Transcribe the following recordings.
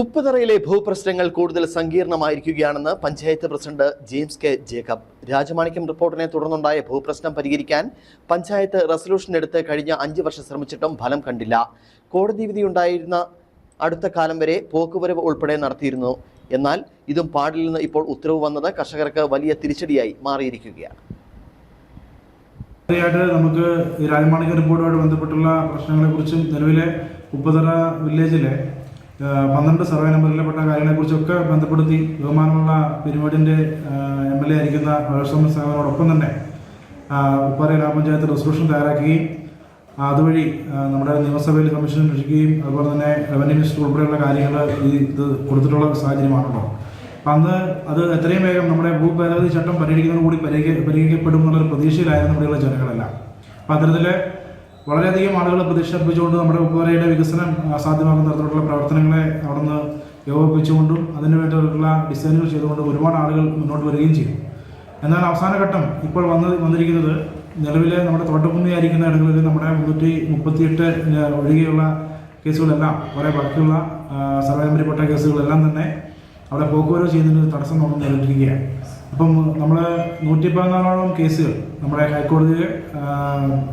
ഉപ്പുതറയിലെ ഭൂപ്രശ്നങ്ങൾ കൂടുതൽ സങ്കീർണമായിരിക്കുകയാണെന്ന് panchayat president James K Jacob. Rajamanickam റിപ്പോർട്ടിനെ തുടർന്നുണ്ടായ ഭൂപ്രശ്നം പരിഹരിക്കാൻ പഞ്ചായത്ത് റെസൊല്യൂഷൻ എടുത്ത് കഴിഞ്ഞ അഞ്ച് വർഷം ശ്രമിച്ചിട്ടും ഫലം കണ്ടില്ല. കോടതി വിധിയുണ്ടായിരുന്ന അടുത്ത കാലം വരെ പോക്കുവരവ് ഉൾപ്പെടെ നടത്തിയിരുന്നു. എന്നാൽ ഇതും പാടില്ലെന്ന് ഇപ്പോൾ ഉത്തരവ് വന്നത് കർഷകർക്ക് വലിയ തിരിച്ചടിയായി മാറിയിരിക്കുകയാണ്. നമുക്ക് രാജമാണിക്യ റിപ്പോർട്ടുമായിട്ട് ബന്ധപ്പെട്ടുള്ള പ്രശ്നങ്ങളെക്കുറിച്ചും നിലവിലെ ഉപ്പുതറ വില്ലേജിലെ പന്ത്രണ്ട് സർവേ നമ്പറിൽപ്പെട്ട കാര്യങ്ങളെക്കുറിച്ചൊക്കെ ബന്ധപ്പെടുത്തി ബഹുമാനമുള്ള പെരുമാടിന്റെ എം എൽ എ ആയിരിക്കുന്ന പ്രൊഫസർ സേവനോടൊപ്പം തന്നെ ഉപ്പാറ ഗ്രാമപഞ്ചായത്ത് റെസൊല്യൂഷൻ തയ്യാറാക്കുകയും അതുവഴി നമ്മുടെ നിയമസഭയിൽ കമ്മീഷൻ രക്ഷിക്കുകയും അതുപോലെ തന്നെ റവന്യൂ മിനിസ്റ്റർ ഉൾപ്പെടെയുള്ള കാര്യങ്ങൾ ഈ ഇത് കൊടുത്തിട്ടുള്ള സാഹചര്യമാണല്ലോ അന്ന് അത് എത്രയും വേഗം നമ്മുടെ ഭൂഭേദഗതി ചട്ടം പരിഹരിക്കുന്നതോടുകൂടി പരിഹരിക്ക പരിഹരിക്കപ്പെടും എന്നുള്ളൊരു പ്രതീക്ഷയിലായിരുന്നു ഇവിടെയുള്ള ജനങ്ങളെല്ലാം. അപ്പം അത്തരത്തിൽ വളരെയധികം ആളുകൾ പ്രതീക്ഷ നമ്മുടെ ഉപ്പുവരയുടെ വികസനം സാധ്യമാകുന്ന തരത്തിലുള്ള പ്രവർത്തനങ്ങളെ അവിടുന്ന് ഏകോപിപ്പിച്ചുകൊണ്ടും അതിനു വേണ്ടിയിട്ടുള്ള ഡിസൈനുകൾ ചെയ്തുകൊണ്ട് ഒരുപാട് ആളുകൾ മുന്നോട്ട് വരികയും ചെയ്യും എന്നാൽ അവസാന ഘട്ടം ഇപ്പോൾ വന്ന് വന്നിരിക്കുന്നത് നിലവിലെ നമ്മുടെ തോട്ടഭൂമിയായിരിക്കുന്ന ഇടങ്ങളിൽ നമ്മുടെ മുന്നൂറ്റി മുപ്പത്തിയെട്ട് ഒഴികെയുള്ള കേസുകളെല്ലാം കുറേ ബാക്കിയുള്ള സർവേ കേസുകളെല്ലാം തന്നെ അവിടെ പോക്കുവരവ് ചെയ്യുന്നതിന് തടസ്സം നമ്മൾ നേരിട്ടിരിക്കുകയാണ് അപ്പം നമ്മൾ നൂറ്റി പതിനാലോളം കേസുകൾ നമ്മുടെ ഹൈക്കോടതിയിൽ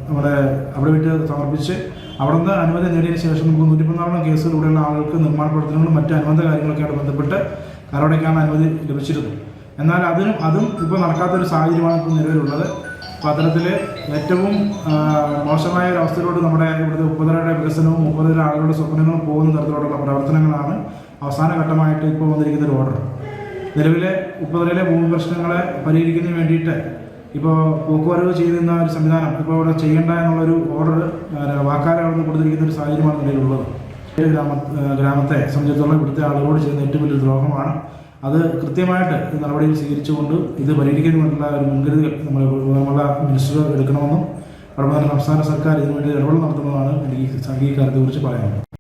നമ്മുടെ അവിടെ വിട്ട് സമർപ്പിച്ച് അവിടെ നിന്ന് അനുമതി നേടിയതിനു ശേഷം നമുക്ക് നൂറ്റി പതിനാലോളം കേസുകൾ ഇവിടെയുള്ള ആളുകൾക്ക് നിർമ്മാണ പ്രവർത്തനങ്ങളും മറ്റ് അനുബന്ധ കാര്യങ്ങളൊക്കെയായിട്ട് ബന്ധപ്പെട്ട് കരോടയ്ക്കാണ് അനുമതി ലഭിച്ചിരുന്നു എന്നാൽ അതിനും അതും ഇപ്പോൾ നടക്കാത്തൊരു സാഹചര്യമാണ് ഇപ്പോൾ നിലവിലുള്ളത്. അപ്പോൾ അത്തരത്തിൽ ഏറ്റവും മോശമായ ഒരു അവസ്ഥയിലോട്ട് നമ്മുടെ ഇവിടുത്തെ മുപ്പതരയുടെ വികസനവും മുപ്പതര ആളുകളുടെ സ്വപ്നങ്ങളും പോകുന്ന തരത്തിലുള്ള പ്രവർത്തനങ്ങളാണ് അവസാന ഘട്ടമായിട്ട് ഇപ്പോൾ വന്നിരിക്കുന്ന ഒരു ഓർഡർ നിലവിലെ ഉപ്പതരയിലെ ഭൂമി പ്രശ്നങ്ങളെ പരിഹരിക്കുന്നതിന് വേണ്ടിയിട്ട് ഇപ്പോൾ പോക്കുവരവ് ചെയ്യുന്ന ഒരു സംവിധാനം ഇപ്പോൾ ഇവിടെ ചെയ്യേണ്ട എന്നുള്ളൊരു ഓർഡർ വാക്കാലെ കൊടുത്തിരിക്കുന്ന ഒരു സാഹചര്യമാണ് നിലവിലുള്ളത്. ഗ്രാമ ഗ്രാമത്തെ സംബന്ധിച്ചിടത്തോളം ഇവിടുത്തെ ആളുകളോട് ചെയ്യുന്ന ഏറ്റവും വലിയ ദ്രോഹമാണ്. അത് കൃത്യമായിട്ട് ഈ നടപടികൾ സ്വീകരിച്ചുകൊണ്ട് ഇത് പരിഹരിക്കുന്നതിനുള്ള ഒരു മുൻകരുതൽ നമ്മൾ നമ്മളെ മിനിസ്റ്റർ എടുക്കണമെന്നും അവിടെ സംസ്ഥാന സർക്കാർ ഇതിനുവേണ്ടി ഇടപെടൽ നടത്തുന്നതാണ് എനിക്ക് ഈ കാര്യത്തെക്കുറിച്ച് പറയാനുള്ളത്.